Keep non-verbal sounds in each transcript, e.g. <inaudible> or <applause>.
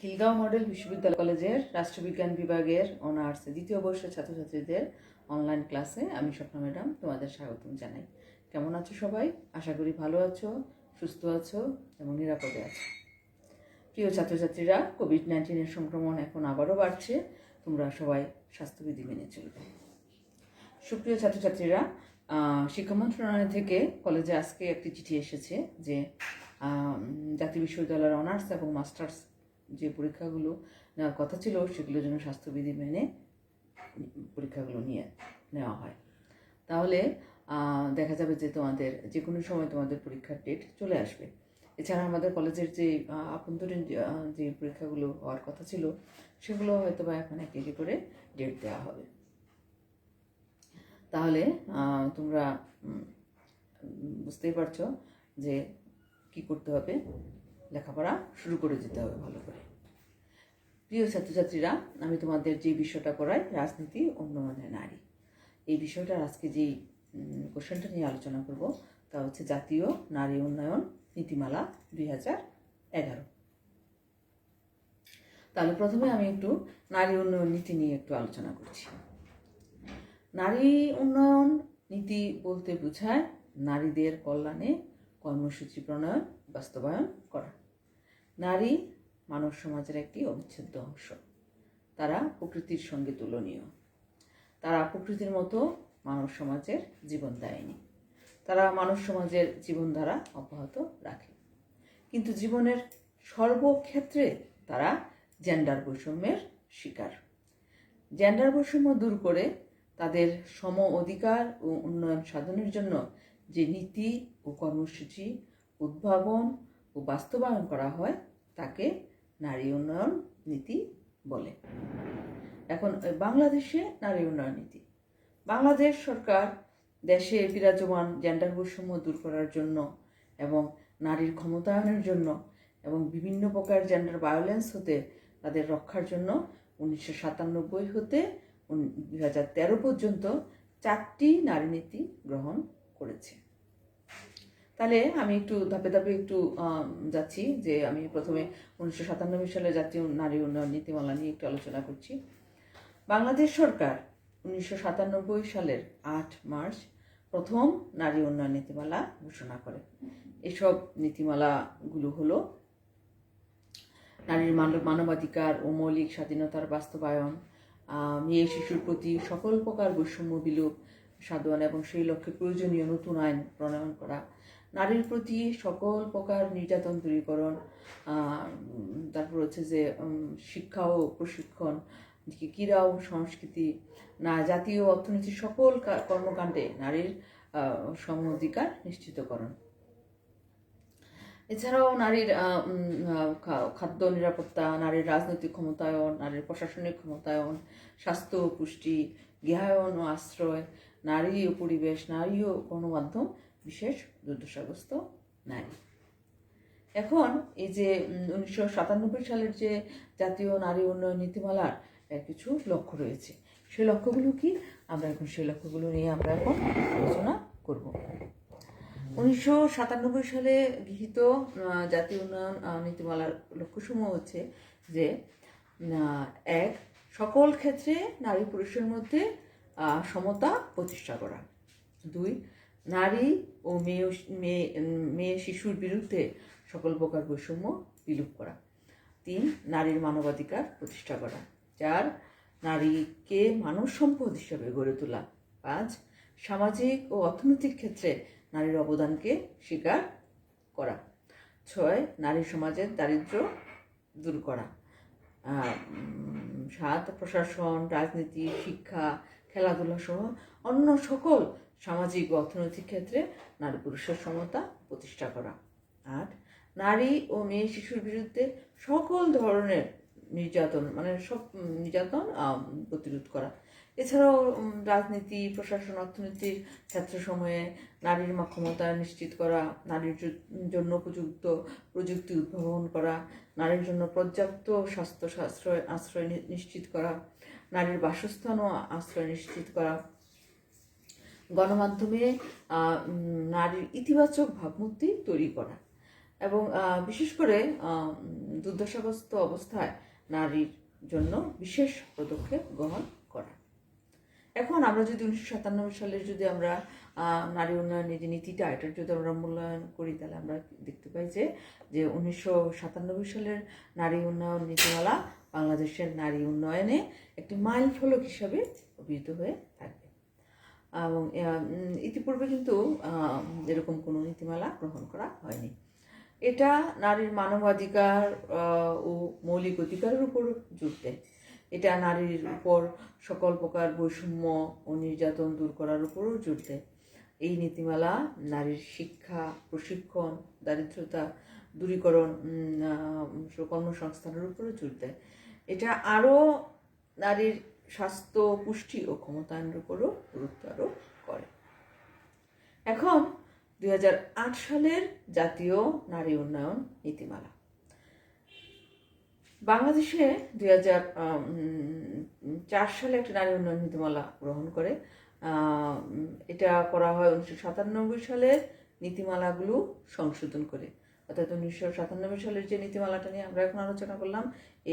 Khilgaon model বিশ্ববিদ্যালয় কলেজের রাষ্ট্রবিজ্ঞান বিভাগের অনার্স, দ্বিতীয় বর্ষের ছাত্রছাত্রীদের অনলাইন ক্লাসে আমি স্বপ্না ম্যাডাম তোমাদের স্বাগতম জানাই। কেমন আছো সবাই? আশা করি ভালো আছো, সুস্থ আছো এবং নিরাপদে আছো। প্রিয় ছাত্রছাত্রীরা কোভিড নাইন্টিনের সংক্রমণ এখন আবারও বাড়ছে, তোমরা সবাই স্বাস্থ্যবিধি মেনে চলবে। সুপ্রিয় ছাত্রছাত্রীরা শিক্ষা মন্ত্রণালয় থেকে কলেজে আজকে একটি চিঠি এসেছে যে জাতীয় বিশ্ববিদ্যালয়ের অনার্স এবং মাস্টার্স যে পরীক্ষাগুলো নেওয়ার কথা ছিল সেগুলোর জন্য স্বাস্থ্যবিধি মেনে পরীক্ষাগুলো নিয়ে নেওয়া হয়। তাহলে দেখা যাবে যে তোমাদের যে কোনো সময় তোমাদের পরীক্ষার ডেট চলে আসবে। এছাড়া আমাদের কলেজের যে আভ্যন্তরীণ যে, পরীক্ষাগুলো হওয়ার কথা ছিল সেগুলো হয়তো বা এখন এক একটি করে ডেট দেওয়া হবে। তাহলে তোমরা বুঝতেই পারছ যে কি করতে হবে। লেখাপড়া শুরু করে দিতে হবে ভালো করে। প্রিয় ছাত্রছাত্রীরা, আমি তোমাদের যে বিষয়টা পড়াই, রাজনীতি উন্নয়নের নারী। এই বিষয়টার আজকে যেই কোশ্চেনটা নিয়ে আলোচনা করব, তা হচ্ছে জাতীয় নারী উন্নয়ন নীতিমালা দুই হাজার এগারো। তাহলে প্রথমে আমি একটু নারী উন্নয়ন নীতি নিয়ে একটু আলোচনা করছি। নারী উন্নয়ন নীতি বলতে বোঝায় নারীদের কল্যাণে কর্মসূচি প্রণয়ন, বাস্তবায়ন করা। নারী মানব সমাজের একটি অবিচ্ছেদ্য অংশ। তারা প্রকৃতির সঙ্গে তুলনীয়। তারা প্রকৃতির মতো মানব সমাজের জীবন দেয়নি। তারা মানব সমাজের জীবনধারা অব্যাহত রাখে। কিন্তু জীবনের সর্বক্ষেত্রে তারা জেন্ডার বৈষম্যের শিকার। জেন্ডার বৈষম্য দূর করে তাদের সম অধিকার ও উন্নয়ন সাধনের জন্য যে নীতি ও কর্মসূচি, উদ্ভাবন ও বাস্তবায়ন করা হয়, তাকে নারী উন্নয়ন নীতি বলে। এখন বাংলাদেশে নারী উন্নয়ন নীতি। বাংলাদেশ সরকার দেশে বিরাজমান জেন্ডার বৈষম্য দূর করার জন্য এবং নারীর ক্ষমতায়নের জন্য এবং বিভিন্ন প্রকার জেন্ডার ভায়োলেন্স হতে তাদের রক্ষার জন্য উনিশশো সাতানব্বই হতে দুই হাজার তেরো পর্যন্ত চারটি নারী নীতি গ্রহণ করেছে। তাহলে আমি একটু ধাপে ধাপে একটু যাচ্ছি যে আমি প্রথমে উনিশশো সাতানব্বই সালে জাতীয় নারী উন্নয়ন নীতিমালা নিয়ে একটু আলোচনা করছি। বাংলাদেশ সরকার উনিশশো সাতানব্বই সালের আট মার্চ প্রথম নারী উন্নয়ন নীতিমালা ঘোষণা করে। এসব নীতিমালাগুলো হলো নারীর মানব মানবাধিকার ও মৌলিক স্বাধীনতার বাস্তবায়ন মেয়ে শিশুর প্রতি সকল প্রকার বৈষম্য বিলোপ, সাধন এবং সেই লক্ষ্যে প্রয়োজনীয় নতুন আইন প্রণয়ন করা নারীর প্রতি সকল প্রকার নির্যাতন দূরীকরণ তারপর হচ্ছে যে শিক্ষা ও প্রশিক্ষণ ক্রীড়া ও সংস্কৃতি, না জাতীয় অর্থনীতির সকল কর্মকাণ্ডে নারীর সম অধিকার নিশ্চিতকরণ। এছাড়াও নারীর খাদ্য নিরাপত্তা, নারীর রাজনৈতিক ক্ষমতায়ন, নারীর প্রশাসনিক ক্ষমতায়ন, স্বাস্থ্য পুষ্টি গৃহায়ন ও আশ্রয়, নারী ও পরিবেশ, নারী ও গণমাধ্যম বিশেষ দুর্দশাগ্রস্ত নারী। এখন এই যে উনিশশো সাতানব্বই সালের যে জাতীয় নারী উন্নয়ন নীতিমালার কিছু লক্ষ্য রয়েছে। সেই লক্ষ্যগুলো কি? আমরা এখন সেই লক্ষ্যগুলো নিয়ে আমরা এখন আলোচনা করব। উনিশশো সাতানব্বই সালে গৃহীত জাতীয় উন্নয়ন নীতিমালার লক্ষ্যসমূহ হচ্ছে যে এক, সকল ক্ষেত্রে নারী পুরুষের মধ্যে সমতা প্রতিষ্ঠা করা। দুই নারী ও মেয়ে মেয়ে মেয়ে শিশুর বিরুদ্ধে সকল প্রকার বৈষম্য বিলুপ করা। তিন, নারীর মানবাধিকার প্রতিষ্ঠা করা, চার, নারীকে মানব সম্পদ হিসাবে গড়ে তোলা, পাঁচ, সামাজিক ও অর্থনৈতিক ক্ষেত্রে নারীর অবদানকে স্বীকার করা, ছয়, নারী সমাজের দারিদ্র্য দূর করা সাত, প্রশাসন, রাজনীতি, শিক্ষা, খেলাধুলা সহ অন্য সকল সামাজিক ও অর্থনৈতিক ক্ষেত্রে নারী পুরুষের সমতা প্রতিষ্ঠা করা। আট নারী ও মেয়ে শিশুর বিরুদ্ধে সকল ধরনের নির্যাতন মানে সব নির্যাতন প্রতিরোধ করা। এছাড়াও রাজনীতি, প্রশাসন, অর্থনীতির ক্ষেত্র সময়ে নারীর ক্ষমতা নিশ্চিত করা, নারীর জন্য উপযুক্ত প্রযুক্তি উদ্ভাবন করা, নারীর জন্য পর্যাপ্ত স্বাস্থ্য আশ্রয় আশ্রয় নিশ্চিত করা, নারীর বাসস্থান ও আশ্রয় নিশ্চিত করা গণমাধ্যমে নারীর ইতিবাচক ভাবমূর্তি তৈরি করা এবং বিশেষ করে দুর্দশাগ্রস্ত অবস্থায় নারীর জন্য বিশেষ পদক্ষেপ গ্রহণ করা। এখন আমরা যদি উনিশশো সাতানব্বই সালে যদি আমরা নারী উন্নয়নের যে নীতিটা, এটার যদি আমরা মূল্যায়ন করি, তাহলে আমরা দেখতে পাই যে যে উনিশশো সাতানব্বই সালের নারী উন্নয়ন নীতিমালা বাংলাদেশের নারী উন্নয়নে একটি মাইল ফলক হিসাবে অভিহিত হয়ে এবং ইতিপূর্বে কিন্তু এরকম কোনো নীতিমালা গ্রহণ করা হয়নি। এটা নারীর মানবাধিকার ও মৌলিক অধিকারের উপর জোর দেয় এটা নারীর উপর সকল প্রকার বৈষম্য ও নির্যাতন দূর করার উপরও জোর দেয় এই নীতিমালা নারীর শিক্ষা, প্রশিক্ষণ, দারিদ্রতা দূরীকরণ কর্মসংস্থানের উপরও জোর দেয় এটা আরও নারীর স্বাস্থ্য, পুষ্টি ও ক্ষমতায়নের উপরও গুরুত্ব আরোপ করে। এখন দুই হাজার আট সালের জাতীয় নারী উন্নয়ন নীতিমালা। বাংলাদেশে দুই সালে একটা নারী উন্নয়ন নীতিমালা গ্রহণ করে। এটা করা হয় উনিশশো সাতানব্বই সালের নীতিমালাগুলো সংশোধন করে। অর্থাৎ উনিশশো সাতানব্বই সালের যে নীতিমালাটা নিয়ে আমরা এখন আলোচনা করলাম,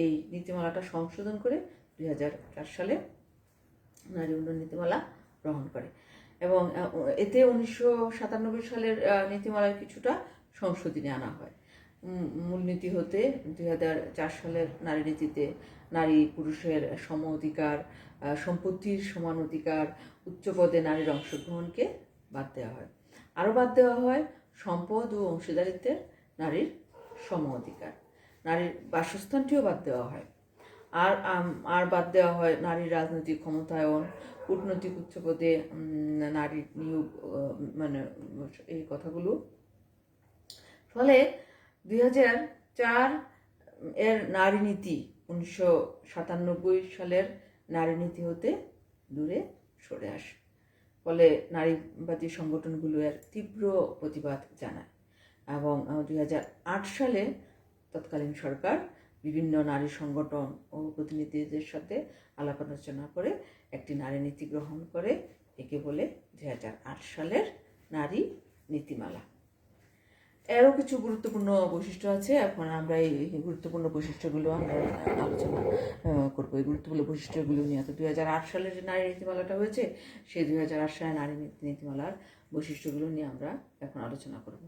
এই নীতিমালাটা সংশোধন করে দুই সালে নারী উন্নয়ন নীতিমালা গ্রহণ করে। এবং এতে উনিশশো সাতানব্বই সালের নীতিমালার কিছুটা সংশোধনী আনা হয়। মূলনীতি হতে দুই সালের নারী নীতিতে নারী পুরুষের সম অধিকার সম্পত্তির সমান অধিকার, উচ্চ পদে নারীর অংশগ্রহণকে বাদ দেওয়া হয়। আরও বাদ দেওয়া হয় সম্পদ ও অংশীদারিত্বের নারীর সম অধিকার। নারীর বাসস্থানটিও বাদ দেওয়া হয়। আর আর বাদ দেওয়া হয় নারীর রাজনৈতিক ক্ষমতায়ন কূটনৈতিক উচ্চপদে উম, নারীর নিয়োগ মানে এই কথাগুলো। ফলে দুই চার এর নারী নীতি উনিশশো সাতানব্বই সালের নারী নীতি হতে দূরে সরে আসে। ফলে নারীবাদী সংগঠনগুলো এর তীব্র প্রতিবাদ জানায়। এবং দুই হাজার আট সালে তৎকালীন সরকার বিভিন্ন নারী সংগঠন ও প্রতিনিধিদের সাথে আলাপ আলোচনা করে একটি নারী নীতি গ্রহণ করে, একে বলে দু হাজার আট সালের নারী নীতিমালা। এরও কিছু গুরুত্বপূর্ণ বৈশিষ্ট্য আছে, এখন আমরা এই গুরুত্বপূর্ণ বৈশিষ্ট্যগুলো আমরা আলোচনা করব। এই গুরুত্বপূর্ণ বৈশিষ্ট্যগুলো নিয়ে তো দু হাজার আট সালের যে নারী নীতিমালাটা হয়েছে, সেই দুই সালে নারী নীতিমালার বৈশিষ্ট্যগুলো নিয়ে আমরা এখন আলোচনা করব।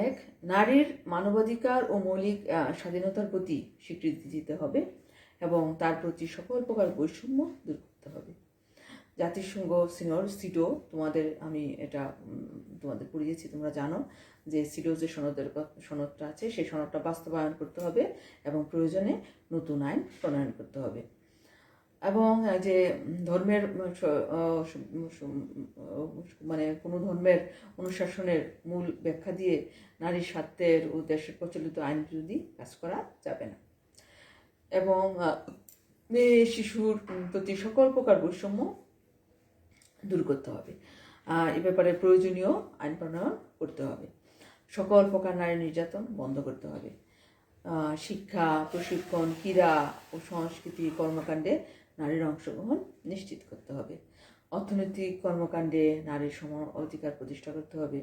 এক, নারীর মানবাধিকার ও মৌলিক স্বাধীনতার প্রতি স্বীকৃতি দিতে হবে এবং তার প্রতি সকল প্রকার বৈষম্য দূর করতে হবে। জাতিসংঘ সিনিয়র সিডো তোমাদের আমি এটা তোমাদের পড়িয়েছি, তোমরা জানো যে সিডো যে সনদের সনদটা আছে, সেই সনদটা বাস্তবায়ন করতে হবে এবং প্রয়োজনে নতুন আইন প্রণয়ন করতে হবে। এবং যে ধর্মের মানে কোনো ধর্মের অনুশাসনের মূল ব্যাখ্যা দিয়ে নারীর স্বার্থের ও দেশের প্রচলিত আইন বিরোধী কাজ করা যাবে না। এবং মেয়ে, শিশুর প্রতি সকল প্রকার বৈষম্য দূর করতে হবে। এ ব্যাপারে প্রয়োজনীয় আইন প্রণয়ন করতে হবে। সকল প্রকার নারী নির্যাতন বন্ধ করতে হবে। শিক্ষা, প্রশিক্ষণ, ক্রীড়া ও সংস্কৃতি কর্মকাণ্ডে নারীর অংশগ্রহণ নিশ্চিত করতে হবে। অর্থনৈতিক কর্মকাণ্ডে নারীর সম অধিকার প্রতিষ্ঠা করতে হবে।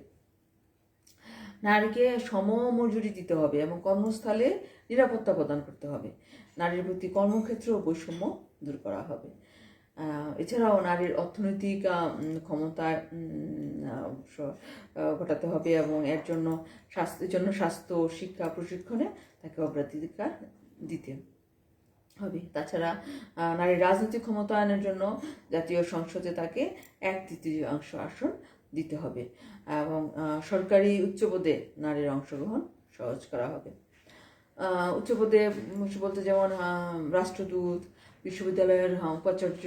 নারীকে সম মজুরি দিতে হবে এবং কর্মস্থলে নিরাপত্তা প্রদান করতে হবে। নারীর প্রতি কর্মক্ষেত্র বৈষম্য দূর করা হবে। এছাড়াও নারীর অর্থনৈতিক ক্ষমতা ঘটাতে হবে এবং এর জন্য স্বাস্থ্যের জন্য স্বাস্থ্য শিক্ষা প্রশিক্ষণে তাকে অগ্রাধিকার দিতে হবে। তাছাড়া নারীর রাজনৈতিক ক্ষমতায়নের জন্য জাতীয় সংসদে তাকে এক তৃতীয়াংশ আসন দিতে হবে এবং সরকারি উচ্চ পদে নারীর অংশগ্রহণ সহজ করা হবে। আহ, উচ্চ পদে বলতে যেমন রাষ্ট্রদূত বিশ্ববিদ্যালয়ের উপাচার্য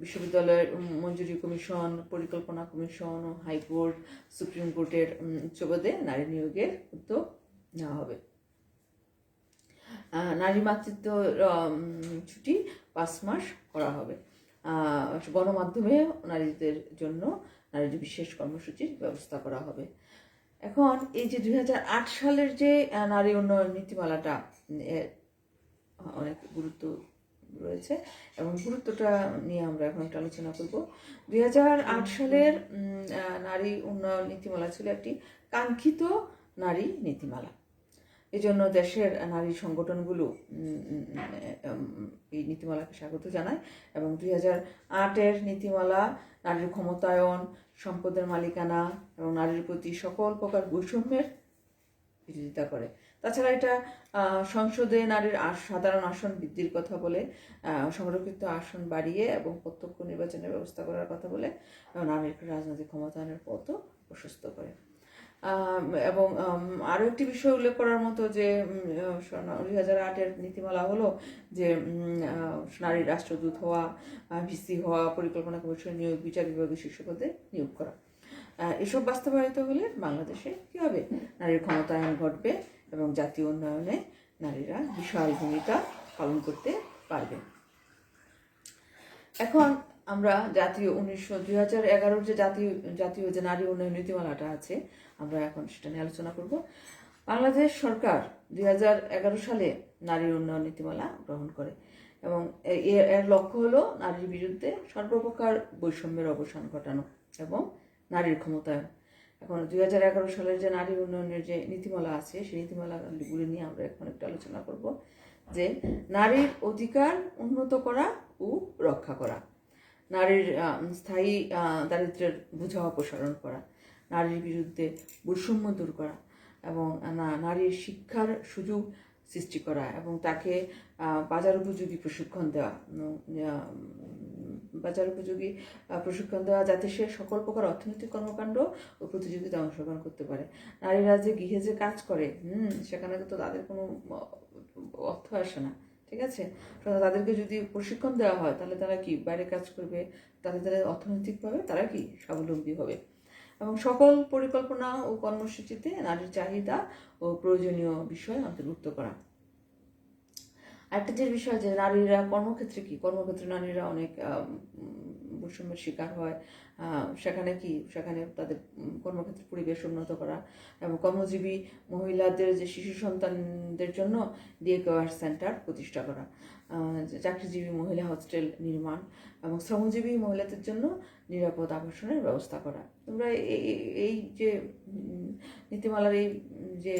বিশ্ববিদ্যালয়ের মঞ্জুরি কমিশন পরিকল্পনা কমিশন হাইকোর্ট সুপ্রিম কোর্টের উম, উচ্চ পদে নারী নিয়োগের উদ্যোগ নেওয়া হবে। নারী মাতৃত্ব ছুটি পাঁচ মাস করা হবে। গণমাধ্যমে নারীদের জন্য নারীদের বিশেষ কর্মসূচির ব্যবস্থা করা হবে। এখন এই যে দু হাজার আট সালের যে নারী উন্নয়ন নীতিমালাটা অনেক গুরুত্ব রয়েছে এবং গুরুত্বটা নিয়ে আমরা এখন একটু আলোচনা করব। দুই হাজার আট সালের নারী উন্নয়ন নীতিমালা ছিল একটি কাঙ্ক্ষিত নারী নীতিমালা। এই জন্য দেশের নারী সংগঠনগুলো এই নীতিমালাকে স্বাগত জানায় এবং দুই হাজার আটের নীতিমালা, নারীর ক্ষমতায়ন, সম্পদের মালিকানা এবং নারীর প্রতি সকল প্রকার বৈষম্যের বিরোধিতা করে। তাছাড়া এটা সংসদে নারীর সাধারণ আসন বৃদ্ধির কথা বলে সংরক্ষিত আসন বাড়িয়ে এবং প্রত্যক্ষ নির্বাচনের ব্যবস্থা করার কথা বলে, নারীর রাজনৈতিক ক্ষমতায়নের পথও প্রশস্ত। এবং আরও একটি বিষয় উল্লেখ করার মতো যে দুই হাজার আটের নীতিমালা হলো যে নারী রাষ্ট্রদূত হওয়া ভিসি হওয়া, পরিকল্পনা কমিশন নিয়োগ, বিচার বিভাগের শীর্ষ পদে নিয়োগ করা। এসব বাস্তবায়িত হলে বাংলাদেশে কী হবে? নারীর ক্ষমতায়ন ঘটবে এবং জাতীয় উন্নয়নে নারীরা বিশাল ভূমিকা পালন করতে পারবে। এখন আমরা জাতীয় উনিশশো, দুই হাজার এগারোর যে জাতীয় জাতীয় যে নারী উন্নয়ন নীতিমালাটা আছে, আমরা এখন সেটা নিয়ে আলোচনা করব। বাংলাদেশ সরকার দুই হাজার এগারো সালে নারী উন্নয়ন নীতিমালা গ্রহণ করে এবং এর লক্ষ্য হলো নারীর বিরুদ্ধে সর্বপ্রকার বৈষম্যের অবসান ঘটানো এবং নারীর ক্ষমতায়ন। এখন দুই হাজার এগারো সালের যে নারী উন্নয়নের যে নীতিমালা আছে, সেই নীতিমালাগুলি নিয়ে আমরা এখন একটু আলোচনা করব যে নারীর অধিকার উন্নত করা ও রক্ষা করা। নারীর স্থায়ী আহ, দারিদ্র্যের বোঝা অপসারণ করা নারীর বিরুদ্ধে বৈষম্য দূর করা এবং নারীর শিক্ষার সুযোগ সৃষ্টি করা এবং তাকে বাজার উপযোগী প্রশিক্ষণ দেওয়া বাজার উপযোগী প্রশিক্ষণ দেওয়া যাতে সে সকল প্রকার অর্থনৈতিক কর্মকাণ্ড ও প্রতিযোগিতায় অংশগ্রহণ করতে পারে। নারীরা যে গৃহে যে কাজ করে হুম সেখানে তো তাদের কোনো অর্থ আসে না। ঠিক আছে? তাদেরকে যদি প্রশিক্ষণ দেওয়া হয়, তাহলে তারা কি বাইরে কাজ করবে? তাহলে তারা অর্থনৈতিকভাবে তারা কি স্বাবলম্বী হবে? এবং সকল পরিকল্পনা ও কর্মসূচিতে নারীর চাহিদা ও প্রয়োজনীয় বিষয় অন্তর্ভুক্ত করা। আরেকটা যে বিষয় যে নারীরা কর্মক্ষেত্রে কি? কর্মক্ষেত্রে নারীরা অনেক বৈষম্যের শিকার হয় সেখানে কি সেখানে তাদের উম, কর্মক্ষেত্রে পরিবেশ উন্নত করা এবং কর্মজীবী মহিলাদের যে শিশু সন্তানদের জন্য ডে কেয়ার সেন্টার প্রতিষ্ঠা করা চাকরিজীবী মহিলা হস্টেল নির্মাণ এবং শ্রমজীবী মহিলাদের জন্য নিরাপদ আবাসনের ব্যবস্থা করা। তোমরা এই যে নীতিমালার এই যে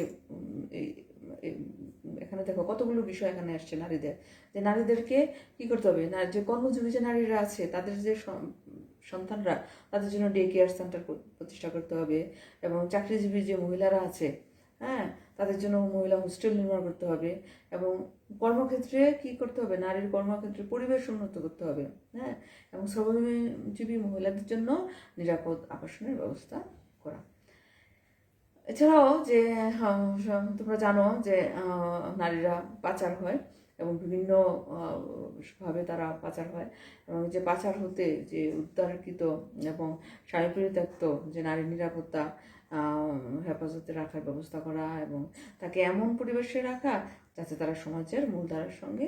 এখানে দেখো, কতগুলো বিষয় এখানে আসছে নারীদের। যে নারীদেরকে কি করতে হবে? না, যে কর্মজীবী যে নারীরা আছে, তাদের যে সন- সন্তানরা, তাদের জন্য ডে কেয়ার সেন্টার প্রতিষ্ঠা করতে হবে। এবং চাকরিজীবী যে মহিলারা আছে হ্যাঁ তাদের জন্য মহিলা হোস্টেল নির্মাণ করতে হবে। এবং কর্মক্ষেত্রে কি করতে হবে? নারীর কর্মক্ষেত্রে পরিবেশ উন্নত করতে হবে হ্যাঁ। এবং শ্রমজীবী মহিলাদের জন্য নিরাপদ আবাসনের ব্যবস্থা করা। এছাড়াও যে তোমরা জানো যে নারীরা পাচার হয় এবং বিভিন্ন ভাবে তারা পাচার হয়। এবং যে পাচার হতে যে উদ্ধারকৃত এবং স্বামী পরিত্যক্ত যে নারী নিরাপত্তা হেফাজতে রাখার ব্যবস্থা করা এবং তাকে এমন পরিবেশে রাখা যাতে তারা সমাজের মূলধারার সঙ্গে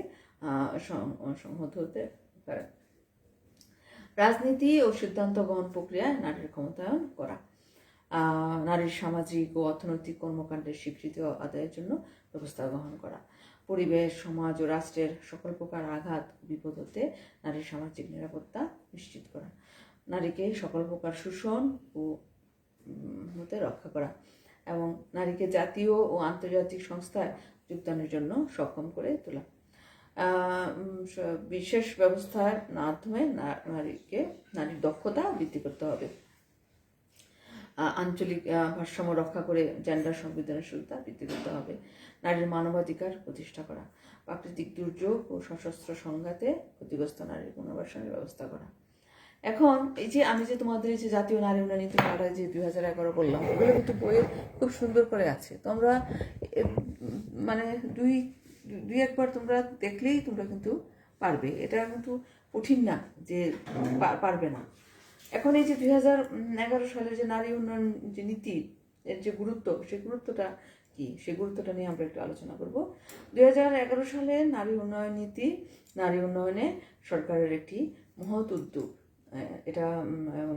সংহত হতে পারে। রাজনীতি ও সিদ্ধান্ত গ্রহণ প্রক্রিয়ায় নারীর ক্ষমতায়ন করা। নারীর সামাজিক ও অর্থনৈতিক কর্মকাণ্ডের স্বীকৃতি আদায়ের জন্য ব্যবস্থা গ্রহণ করা। পরিবেশ, সমাজ ও রাষ্ট্রের সকল প্রকার আঘাত বিপদ হতে নারীর সামাজিক নিরাপত্তা নিশ্চিত করা। নারীকে সকল প্রকার শোষণ ও হতে রক্ষা করা এবং নারীকে জাতীয় ও আন্তর্জাতিক সংস্থায় যোগদানের জন্য সক্ষম করে তোলা। বিশেষ ব্যবস্থার মাধ্যমে নারীকে, নারীর দক্ষতা বৃদ্ধি করতে হবে। আঞ্চলিক ভারসাম্য রক্ষা করে জেন্ডার সংবেদনশীলতা বৃদ্ধি করতে হবে। নারীর মানবাধিকার প্রতিষ্ঠা করা, প্রাকৃতিক দুর্যোগ ও সশস্ত্র সংঘাতে ক্ষতিগ্রস্ত নারীর পুনর্বাসনের ব্যবস্থা করা। এখন এই যে আমি যে তোমাদের যে জাতীয় নারী উন্নয়ন নীতিমালা যে দুই হাজার এগারো বললাম, এগুলো কিন্তু বইয়ে খুব সুন্দর করে আছে। তোমরা মানে দুই দুই একবার তোমরা দেখলেই তোমরা কিন্তু পারবে। এটা কিন্তু কঠিন না যে পারবে না। এখন এই যে দুই হাজার এগারো সালের যে নারী উন্নয়ন যে নীতি, এর যে গুরুত্ব সেই গুরুত্বটা কি? সেই গুরুত্বটা নিয়ে আমরা একটু আলোচনা করব। দুই হাজার এগারো সালে নারী উন্নয়ন নীতি, নারী উন্নয়নে সরকারের একটি মহৎ উদ্যোগ। এটা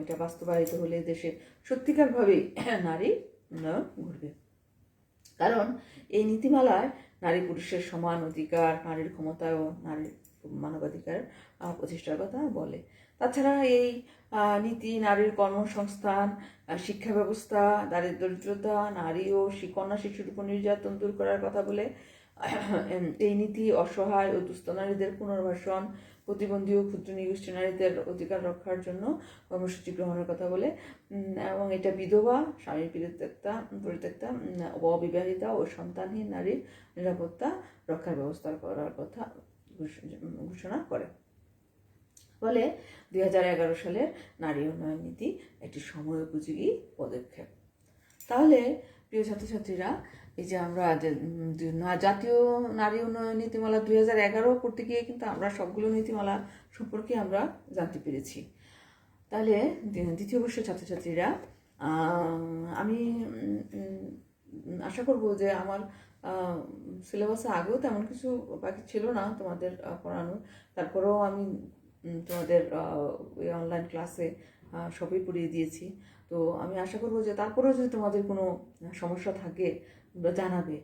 এটা বাস্তবায়িত হলে দেশে সত্যিকারভাবেই <coughs> নারী উন্নয়ন ঘটবে। কারণ এই নীতিমালায় নারী পুরুষের সমান অধিকার, নারীর ক্ষমতায়ন, নারীর মানবাধিকার প্রতিষ্ঠার কথা বলে। তাছাড়া এই নীতি, নারীর কর্মসংস্থান শিক্ষা ব্যবস্থা দারিদ্র দরিদ্রতা, নারী ও কন্যা শিশুর উপর নির্যাতন দূর করার কথা বলে এই নীতি অসহায় ও দুস্থ নারীদের পুনর্বাসন, প্রতিবন্ধী ও ক্ষুদ্র নিগোষ্ঠী নারীদের অধিকার রক্ষার জন্য কর্মসূচি গ্রহণের কথা বলে এবং এটা বিধবা, স্বামী পরিত্যক্তা পরিত্যক্তা অবিবাহিতা ও সন্তানহীন নারীর নিরাপত্তা রক্ষার ব্যবস্থা করার কথা ঘোষণা করে। ফলে দুই হাজার এগারো সালের নারী উন্নয়ন নীতি একটি সময় উপযোগী পদক্ষেপ। তাহলে প্রিয় ছাত্রছাত্রীরা এই যে আমরা জাতীয় নারী উন্নয়ন নীতিমালা দুই হাজার এগারো করতে গিয়ে কিন্তু আমরা সবগুলো নীতিমালা সম্পর্কে আমরা জানতে পেরেছি। তাহলে দ্বি- দ্বিতীয় বর্ষের ছাত্রছাত্রীরা আমি আশা করব যে আমার সিলেবাসে আগেও তেমন কিছু বাকি ছিল না তোমাদের আহ, পড়ানো তারপরেও আমি তোমাদের অনলাইন ক্লাসে সবই পড়িয়ে দিয়েছি। তো আমি আশা করব যে তারপরেও যদি তোমাদের কোনো সমস্যা থাকে জানাবে।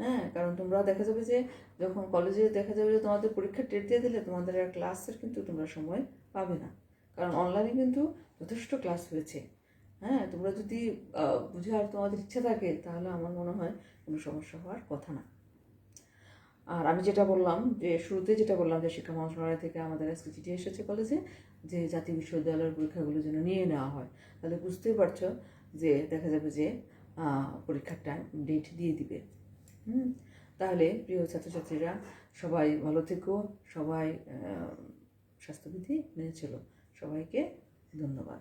হ্যাঁ কারণ তোমরা দেখা যাবে যে, যখন কলেজে দেখা যাবে যে তোমাদের পরীক্ষা ডেট দিয়ে দিলে, তোমাদের আর ক্লাসের কিন্তু তোমরা সময় পাবে না। কারণ অনলাইনে কিন্তু যথেষ্ট ক্লাস হয়েছে। হ্যাঁ তোমরা যদি বুঝে আর তোমাদের ইচ্ছা থাকে, তাহলে আমার মনে হয় কোনো সমস্যা হওয়ার কথা না। আর আমি যেটা বললাম যে, শুরুতে যেটা বললাম যে, শিক্ষা মন্ত্রণালয় থেকে আমাদের আজকে চিঠি এসেছে কলেজে যে, জাতীয় বিশ্ববিদ্যালয়ের পরীক্ষাগুলো যেন নিয়ে নেওয়া হয়। তাহলে বুঝতেই পারছ যে, দেখা যাবে যে পরীক্ষার টাইম ডেট দিয়ে দিবে। হুম? তাহলে প্রিয় ছাত্রছাত্রীরা, সবাই ভালো থেকো, সবাই স্বাস্থ্যবিধি মেনে চলো। সবাইকে ধন্যবাদ।